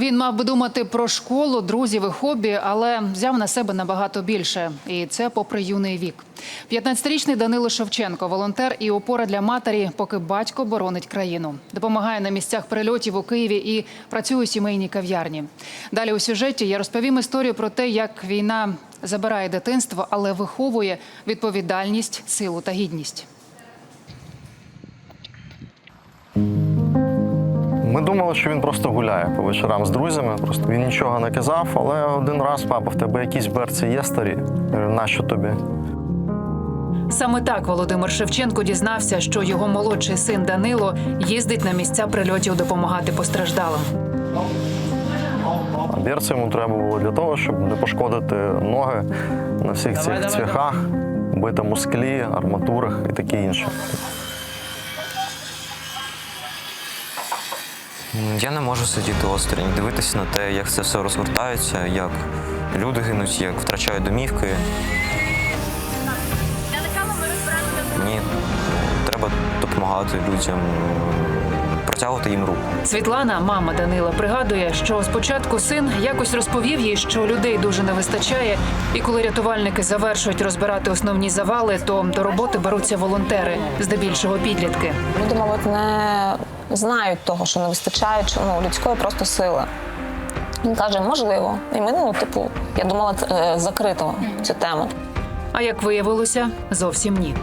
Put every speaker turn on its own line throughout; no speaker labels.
Він мав би думати про школу, друзів і хобі, але взяв на себе набагато більше. І це попри юний вік. 15-річний Данило Шевченко, волонтер і опора для матері, поки батько боронить країну. Допомагає на місцях прильотів у Києві і працює у сімейній кав'ярні. Далі у сюжеті я розповім історію про те, як війна забирає дитинство, але виховує відповідальність, силу та гідність.
Ми думали, що він просто гуляє по вечорам з друзями. Просто він нічого не казав, але один раз, папа, в тебе якісь берці є старі. Нащо тобі?
Саме так Володимир Шевченко дізнався, що його молодший син Данило їздить на місця прильотів допомагати постраждалим.
А берці йому треба було для того, щоб не пошкодити ноги на всіх цих цвяхах, битому склі, арматурах і таке інше.
Я не можу сидіти осторонь, дивитися на те, як це все розгортається, як люди гинуть, як втрачають домівки. Мені треба допомагати людям, протягувати їм руку.
Світлана, мама Данила, пригадує, що спочатку син якось розповів їй, що людей дуже не вистачає, і коли рятувальники завершують розбирати основні завали, то до роботи беруться волонтери, здебільшого підлітки.
Люди, мабуть, не знають того, що не вистачає ну, людської просто сили. Він каже, можливо. І ми, ну, типу, я думала, це, е, закрито цю тему.
А як виявилося, зовсім ні.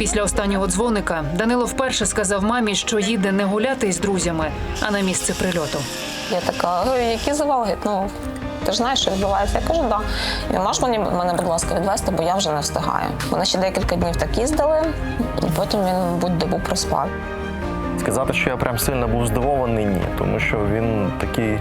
Після останнього дзвоника Данило вперше сказав мамі, що їде не гуляти із друзями, а на місце прильоту.
Я така, «Ой, які завали? Ну, ти ж знаєш, що відбувається. Я кажу, да. Він можеш мені мене, будь ласка, відвезти, бо я вже не встигаю. Вони ще декілька днів так їздили, і потім він будь-добу проспав.
Сказати, що я прям сильно був здивований, ні, тому що він такий.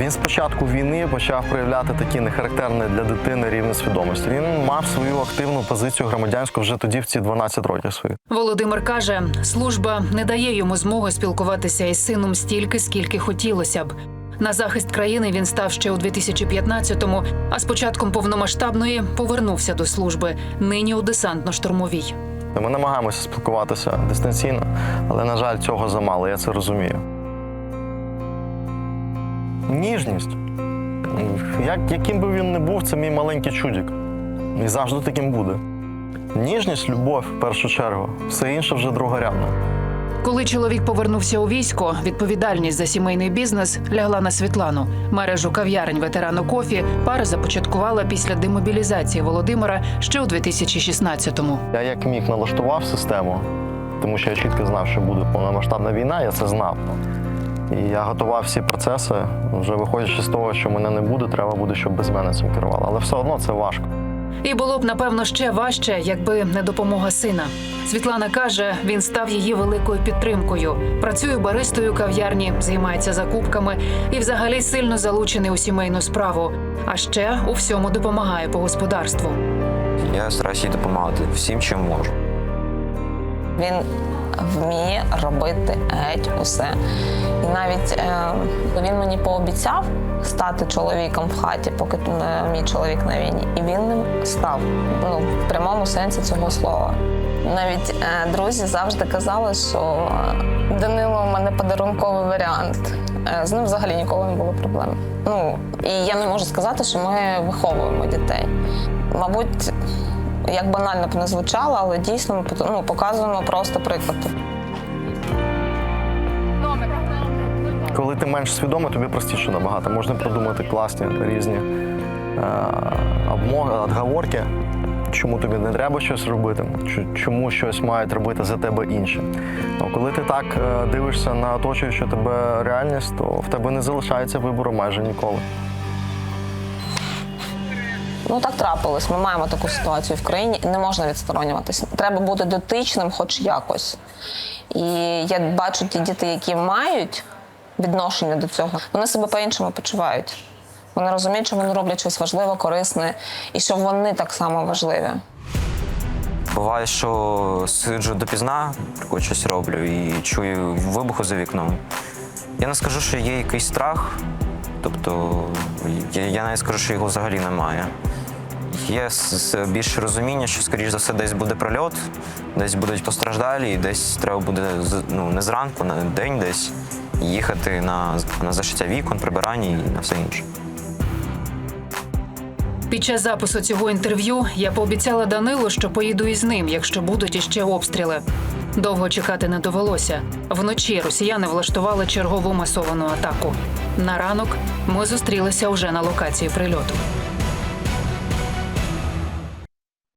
Він з початку війни почав проявляти такі нехарактерні для дитини рівні свідомості. Він мав свою активну позицію громадянську вже тоді, в ці 12 років своїх.
Володимир каже, служба не дає йому змоги спілкуватися із сином стільки, скільки хотілося б. На захист країни він став ще у 2015-му, а з початком повномасштабної повернувся до служби. Нині у десантно-штурмовій.
Ми намагаємося спілкуватися дистанційно, але, на жаль, цього замало, я це розумію. Ніжність. Як, яким би він не був, це мій маленький чудик. І завжди таким буде. Ніжність, любов в першу чергу, все інше вже другорядне.
Коли чоловік повернувся у військо, відповідальність за сімейний бізнес лягла на Світлану. Мережу кав'ярень ветерану кофі пара започаткувала після демобілізації Володимира ще у 2016-му.
Я як міг налаштував систему, тому що я чітко знав, що буде повномасштабна війна, я це знав. І я готував всі процеси, вже виходячи з того, що мене не буде, треба буде, щоб без мене цим керували. Але все одно це важко.
І було б напевно ще важче, якби не допомога сина. Світлана каже, він став її великою підтримкою. Працює баристою у кав'ярні, займається закупками і взагалі сильно залучений у сімейну справу. А ще у всьому допомагає по господарству.
Я стараюся допомагати всім, чим можу.
Він вміє робити геть усе. І навіть е, він мені пообіцяв стати чоловіком в хаті, поки е, мій чоловік на війні. І він ним став ну, в прямому сенсі цього слова. Навіть е, друзі завжди казали, що е, Данило у мене подарунковий варіант. Е, з ним взагалі ніколи не було проблем. Ну, і я не можу сказати, що ми виховуємо дітей. Мабуть, як банально б не звучало, але дійсно ми ну, показуємо просто приклад.
Коли ти менш свідомий, тобі простіше набагато. Можна придумати класні різні е, отговорки, чому тобі не треба щось робити, чому щось мають робити за тебе інші. Ну, коли ти так е, дивишся на оточуючу тебе реальність, то в тебе не залишається вибору майже ніколи.
Ну так трапилось. Ми маємо таку ситуацію в країні не можна відсторонюватися. Треба бути дотичним, хоч якось. І я бачу ті діти, які мають відношення до цього, вони себе по-іншому почувають. Вони розуміють, що вони роблять щось важливе, корисне, і що вони так само важливі.
Буває, що сиджу допізна, щось роблю і чую вибуху за вікном. Я не скажу, що є якийсь страх, тобто я навіть скажу, що його взагалі немає. Є більше розуміння, що, скоріш за все, десь буде прильот, десь будуть постраждалі, і десь треба буде ну, не зранку, на день десь. їхати на, на зашиття вікон, прибирання і на все інше.
Під час запису цього інтерв'ю я пообіцяла Данилу, що поїду із ним, якщо будуть іще обстріли. Довго чекати не довелося. Вночі росіяни влаштували чергову масовану атаку. На ранок ми зустрілися вже на локації прильоту.